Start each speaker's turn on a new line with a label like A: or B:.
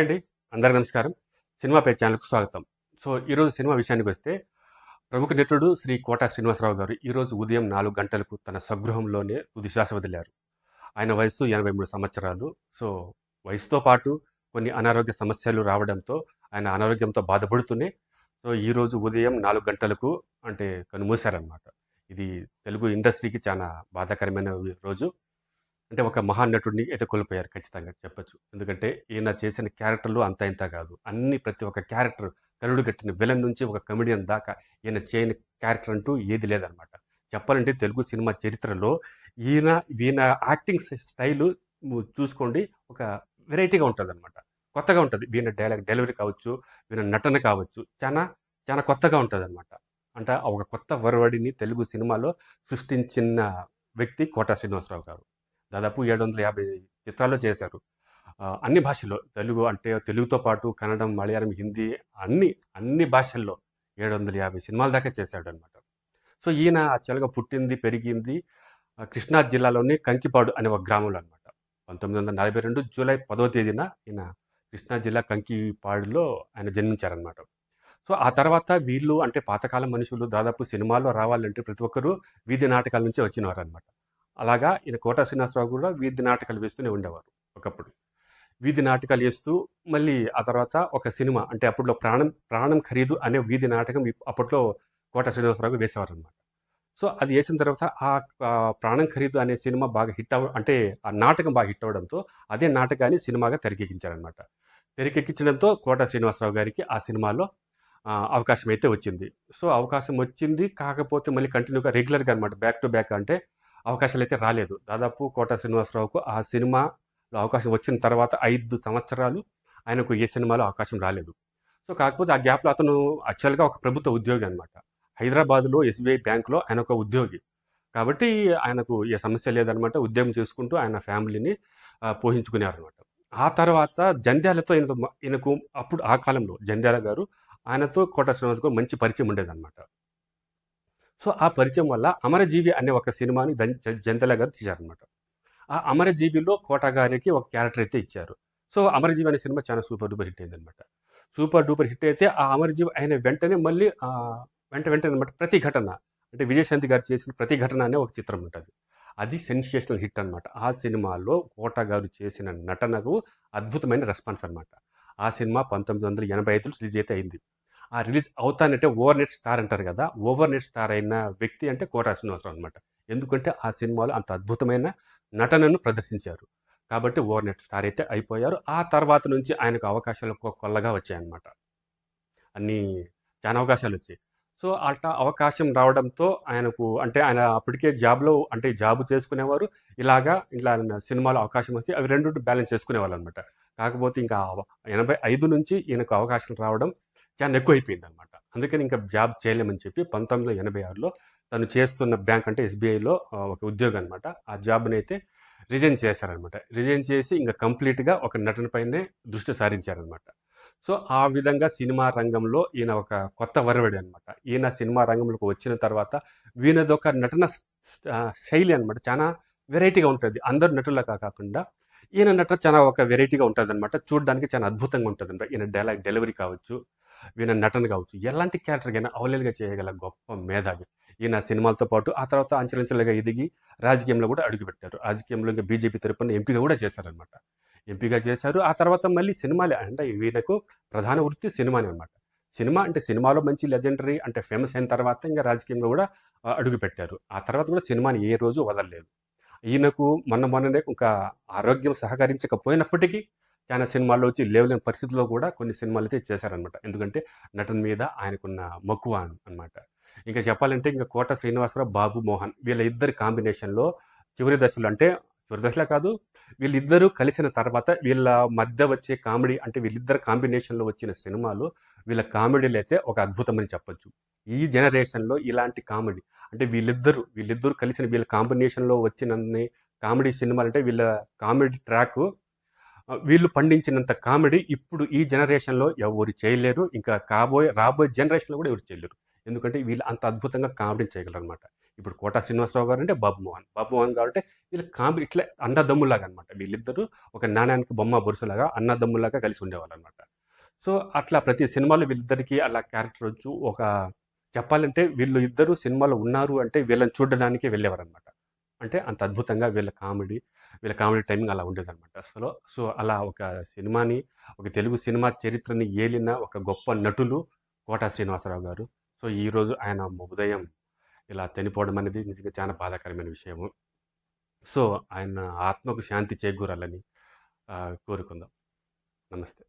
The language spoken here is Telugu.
A: హాయ్ అండి. అందరికీ నమస్కారం. సినిమా పే ఛానల్కు స్వాగతం. సో ఈరోజు సినిమా విషయానికి వస్తే ప్రముఖ నటుడు శ్రీ కోట శ్రీనివాసరావు గారు ఈరోజు ఉదయం నాలుగు గంటలకు తన స్వగృహంలోనే తుదిశ్వాస వదిలారు. ఆయన వయసు ఎనభై మూడు సంవత్సరాలు. సో వయసుతో పాటు కొన్ని అనారోగ్య సమస్యలు రావడంతో ఆయన అనారోగ్యంతో బాధపడుతూనే సో ఈరోజు ఉదయం నాలుగు గంటలకు అంటే కనుమూశారనమాట ఇది తెలుగు ఇండస్ట్రీకి చాలా బాధాకరమైన రోజు. అంటే ఒక మహానటుడిని అయితే కోల్పోయారు ఖచ్చితంగా చెప్పొచ్చు. ఎందుకంటే ఈయన చేసిన క్యారెక్టర్లు అంత ఇంత కాదు. అన్ని ప్రతి ఒక్క క్యారెక్టర్ కరుడు కట్టిన విలన్ నుంచి ఒక కమెడియన్ దాకా ఈయన చేయని క్యారెక్టర్ అంటూ ఏది లేదనమాట. చెప్పాలంటే తెలుగు సినిమా చరిత్రలో ఈయన ఈయన యాక్టింగ్ స్టైలు చూసుకోండి ఒక వెరైటీగా ఉంటుంది అనమాట కొత్తగా ఉంటుంది. వీణ డైలాగ్ డెలివరీ కావచ్చు వీణ నటన కావచ్చు చాలా చాలా కొత్తగా ఉంటుంది అనమాట అంటే ఒక కొత్త వరవడిని తెలుగు సినిమాలో సృష్టించిన వ్యక్తి కోట శ్రీనివాసరావు గారు. దాదాపు ఏడు వందల యాభై చిత్రాల్లో చేశారు. అన్ని భాషల్లో తెలుగు అంటే తెలుగుతో పాటు కన్నడం మలయాళం హిందీ అన్ని అన్ని భాషల్లో ఏడు వందల యాభై సినిమాల దాకా చేశాడు అనమాట సో ఈయన యాక్చువల్గా పుట్టింది పెరిగింది కృష్ణా జిల్లాలోని కంకిపాడు అనే ఒక గ్రామంలో అనమాట పంతొమ్మిది వందల నలభై రెండు జూలై పదో తేదీన ఈయన కృష్ణా జిల్లా కంకిపాడులో ఆయన జన్మించారనమాట సో ఆ తర్వాత వీళ్ళు అంటే పాతకాలం మనుషులు దాదాపు సినిమాల్లో రావాలంటే ప్రతి ఒక్కరూ వీధి నాటకాల నుంచి వచ్చినవారు అనమాట అలాగా ఈయన కోట శ్రీనివాసరావు కూడా వీధి నాటకాలు వేస్తూనే ఉండేవారు ఒకప్పుడు. వీధి నాటకాలు వేస్తూ మళ్ళీ ఆ తర్వాత ఒక సినిమా అంటే అప్పట్లో ప్రాణం ప్రాణం ఖరీదు అనే వీధి నాటకం అప్పట్లో కోట శ్రీనివాసరావు వేసేవారు అనమాట సో అది వేసిన తర్వాత ఆ ప్రాణం ఖరీదు అనే సినిమా బాగా హిట్ అవ అంటే ఆ నాటకం బాగా హిట్ అవ్వడంతో అదే నాటకాన్ని సినిమాగా తెరకెక్కించారనమాట తెరకెక్కించడంతో కోట శ్రీనివాసరావు గారికి ఆ సినిమాలో అవకాశం అయితే వచ్చింది. సో అవకాశం వచ్చింది కాకపోతే మళ్ళీ కంటిన్యూగా రెగ్యులర్గా అనమాట బ్యాక్ టు బ్యాక్ అంటే అవకాశాలు అయితే రాలేదు. దాదాపు కోట శ్రీనివాసరావుకు ఆ సినిమాలో అవకాశం వచ్చిన తర్వాత ఐదు సంవత్సరాలు ఆయనకు ఏ సినిమాలో అవకాశం రాలేదు. సో కాకపోతే ఆ గ్యాప్లో అతను యాక్చువల్గా ఒక ప్రభుత్వ ఉద్యోగి అనమాట హైదరాబాద్లో ఎస్బీఐ బ్యాంకులో ఆయన ఒక ఉద్యోగి. కాబట్టి ఆయనకు ఏ సమస్య లేదనమాట ఉద్యోగం చేసుకుంటూ ఆయన ఫ్యామిలీని పోషించుకునేవారనమాట పోషించుకునేవారు అనమాట ఆ తర్వాత జంధ్యాలతో ఈయనతో ఈయనకు అప్పుడు ఆ కాలంలో జంధ్యాల గారు ఆయనతో కోట శ్రీనివాస్ మంచి పరిచయం ఉండేదన్నమాట. సో ఆ పరిచయం వల్ల అమరజీవి అనే ఒక సినిమాని దం- గారు తీశారనమాట ఆ అమరజీవిలో కోట గారికి ఒక క్యారెక్టర్ అయితే ఇచ్చారు. సో అమరజీవి అనే సినిమా చాలా సూపర్ డూపర్ హిట్ అయింది అనమాట సూపర్ డూపర్ హిట్ అయితే ఆ అమరజీవి అయిన వెంటనే మళ్ళీ వెంట వెంటనే అనమాట ప్రతి ఘటన అంటే విజయశాంతి గారు చేసిన ప్రతి ఘటన అనే ఒక చిత్రం ఉంటుంది. అది సెన్సేషనల్ హిట్ అనమాట ఆ సినిమాలో కోట గారు చేసిన నటనకు అద్భుతమైన రెస్పాన్స్ అనమాట ఆ సినిమా పంతొమ్మిది వందల ఎనభై ఐదులో రిలీజ్ అయితే అయింది. ఆ రిలీజ్ అవుతానంటే ఓవర్ నెట్ స్టార్ అంటారు కదా ఓవర్ నెట్ స్టార్ అయిన వ్యక్తి అంటే కోట శ్రీనివాసరావు అనమాట ఎందుకంటే ఆ సినిమాలో అంత అద్భుతమైన నటనను ప్రదర్శించారు. కాబట్టి ఓవర్ నెట్ స్టార్ అయితే అయిపోయారు. ఆ తర్వాత నుంచి ఆయనకు అవకాశాలు కొల్లగా వచ్చాయన్నమాట. అన్ని చాలా అవకాశాలు వచ్చాయి. సో అట్లా అవకాశం రావడంతో ఆయనకు అంటే ఆయన అప్పటికే జాబ్లో అంటే జాబ్ చేసుకునేవారు. ఇలాగా ఇలా సినిమాలో అవకాశం వస్తే అవి రెండు బ్యాలెన్స్ చేసుకునేవాళ్ళు అనమాట కాకపోతే ఇంకా ఎనభై ఐదు నుంచి ఈయనకు అవకాశం రావడం చాలా ఎక్కువ అయిపోయింది అనమాట అందుకని ఇంకా జాబ్ చేయలేమని చెప్పి పంతొమ్మిది వందల ఎనభై ఆరులో తను చేస్తున్న బ్యాంక్ అంటే ఎస్బీఐలో ఒక ఉద్యోగం అనమాట ఆ జాబ్ని అయితే రిజైన్ చేశారనమాట రిజైన్ చేసి ఇంకా కంప్లీట్గా ఒక నటనపైనే దృష్టి సారించారనమాట సో ఆ విధంగా సినిమా రంగంలో ఈయన ఒక కొత్త వరవడి అనమాట ఈయన సినిమా రంగంలోకి వచ్చిన తర్వాత వీనదొక నటన శైలి అనమాట చాలా వెరైటీగా ఉంటుంది. అందరు నటులా కాకుండా ఈయన నటన చాలా ఒక వెరైటీగా ఉంటుంది అనమాట చూడడానికి చాలా అద్భుతంగా ఉంటుంది అనమాట ఈయన డైలాగ్ డెలివరీ కావచ్చు ఈయన నటన కావచ్చు. ఎలాంటి క్యారెక్టర్ అయినా అవలేలుగా చేయగల గొప్ప మేధావి. ఈయన సినిమాలతో పాటు ఆ తర్వాత అంచెలంచెలుగా ఎదిగి రాజకీయంలో కూడా అడుగుపెట్టారు. రాజకీయంలో ఇంకా బీజేపీ తరపున ఎంపీగా కూడా చేశారనమాట ఎంపీగా చేశారు. ఆ తర్వాత మళ్ళీ సినిమాలే అంటే ఈయనకు ప్రధాన వృత్తి సినిమానే అనమాట సినిమా అంటే సినిమాలో మంచి లెజెండరీ అంటే ఫేమస్ అయిన తర్వాత ఇంకా రాజకీయంలో కూడా అడుగుపెట్టారు. ఆ తర్వాత కూడా సినిమాని ఏ రోజు వదలలేదు. ఈయనకు మొన్న మొన్ననే ఇంకా ఆరోగ్యం సహకరించకపోయినప్పటికీ చాలా సినిమాల్లో వచ్చి లేవలేని పరిస్థితుల్లో కూడా కొన్ని సినిమాలు అయితే చేశారనమాట ఎందుకంటే నటన మీద ఆయనకున్న మక్కువ అనమాట ఇంకా చెప్పాలంటే ఇంకా కోట శ్రీనివాసరావు బాబు మోహన్ వీళ్ళ ఇద్దరి కాంబినేషన్లో చివరి దశలు అంటే చివరి దశలో కాదు వీళ్ళిద్దరూ కలిసిన తర్వాత వీళ్ళ మధ్య వచ్చే కామెడీ అంటే వీళ్ళిద్దరు కాంబినేషన్లో వచ్చిన సినిమాలు వీళ్ళ కామెడీలు అయితే ఒక అద్భుతమని చెప్పొచ్చు. ఈ జనరేషన్లో ఇలాంటి కామెడీ అంటే వీళ్ళిద్దరు వీళ్ళిద్దరు కలిసిన వీళ్ళ కాంబినేషన్లో వచ్చినన్ని కామెడీ సినిమాలు అంటే వీళ్ళ కామెడీ ట్రాక్ వీళ్ళు పండించినంత కామెడీ ఇప్పుడు ఈ జనరేషన్లో ఎవరు చేయలేరు. ఇంకా కాబోయే రాబోయే జనరేషన్లో కూడా ఎవరు చేయలేరు. ఎందుకంటే వీళ్ళు అంత అద్భుతంగా కామెడీ చేయగలరు అనమాట ఇప్పుడు కోటా శ్రీనివాసరావు గారు అంటే బాబు మోహన్. బాబు మోహన్ గారు అంటే వీళ్ళు కామెడీ ఇట్లా అన్నదమ్ములాగా అనమాట వీళ్ళిద్దరూ ఒక నాణ్యానికి బొమ్మ బొరుసులాగా అన్నదమ్ములాగా కలిసి ఉండేవాళ్ళు అనమాట సో అట్లా ప్రతి సినిమాలో వీళ్ళిద్దరికి అలా క్యారెక్టర్ వచ్చి. ఒక చెప్పాలంటే వీళ్ళు ఇద్దరు సినిమాలో ఉన్నారు అంటే వీళ్ళని చూడడానికి వెళ్ళేవారు అనమాట అంటే అంత అద్భుతంగా వీళ్ళ కామెడీ వీళ్ళ కామెడీ టైమింగ్ అలా ఉండేదన్నమాట. అసలు సో అలా ఒక సినిమాని ఒక తెలుగు సినిమా చరిత్రని ఏలిన ఒక గొప్ప నటులు కోటా శ్రీనివాసరావు గారు. సో ఈరోజు ఆయన ఉదయం ఇలా చనిపోవడం అనేది నిజంగా చాలా బాధాకరమైన విషయము. సో ఆయన ఆత్మకు శాంతి చేకూరాలని కోరుకుందాం. నమస్తే.